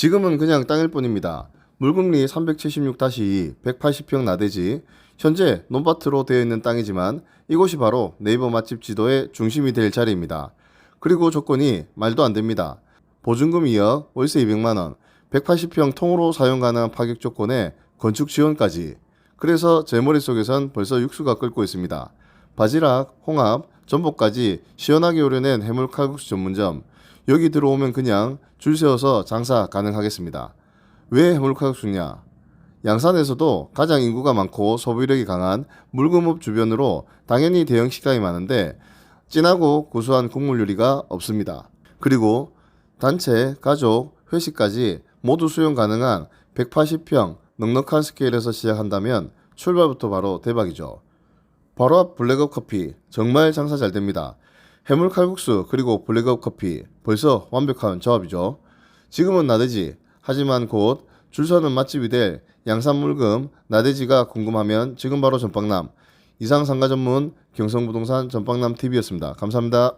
지금은 그냥 땅일 뿐입니다. 물금리 376-2 180평 나대지 현재 논밭으로 되어 있는 땅이지만 이곳이 바로 네이버 맛집 지도의 중심이 될 자리입니다. 그리고 조건이 말도 안 됩니다. 보증금 2억, 월세 200만원, 180평 통으로 사용 가능한 파격 조건에 건축 지원까지. 그래서 제 머릿속에선 벌써 육수가 끓고 있습니다. 바지락, 홍합, 전복까지 시원하게 우려낸 해물 칼국수 전문점. 여기 들어오면 그냥 줄 세워서 장사 가능하겠습니다. 왜 해물 칼국수냐? 양산에서도 가장 인구가 많고 소비력이 강한 물금읍 주변으로 당연히 대형 식당이 많은데 진하고 구수한 국물 요리가 없습니다. 그리고 단체, 가족, 회식까지 모두 수용 가능한 180평 넉넉한 스케일에서 시작한다면 출발부터 바로 대박이죠. 바로 앞 블랙업 커피 정말 장사 잘 됩니다. 해물 칼국수 그리고 블랙업 커피 벌써 완벽한 조합이죠. 지금은 나대지 하지만 곧 줄서는 맛집이 될 양산물금 나대지가 궁금하면 지금 바로 전방남 이상 상가 전문 경성부동산 전방남 TV였습니다. 감사합니다.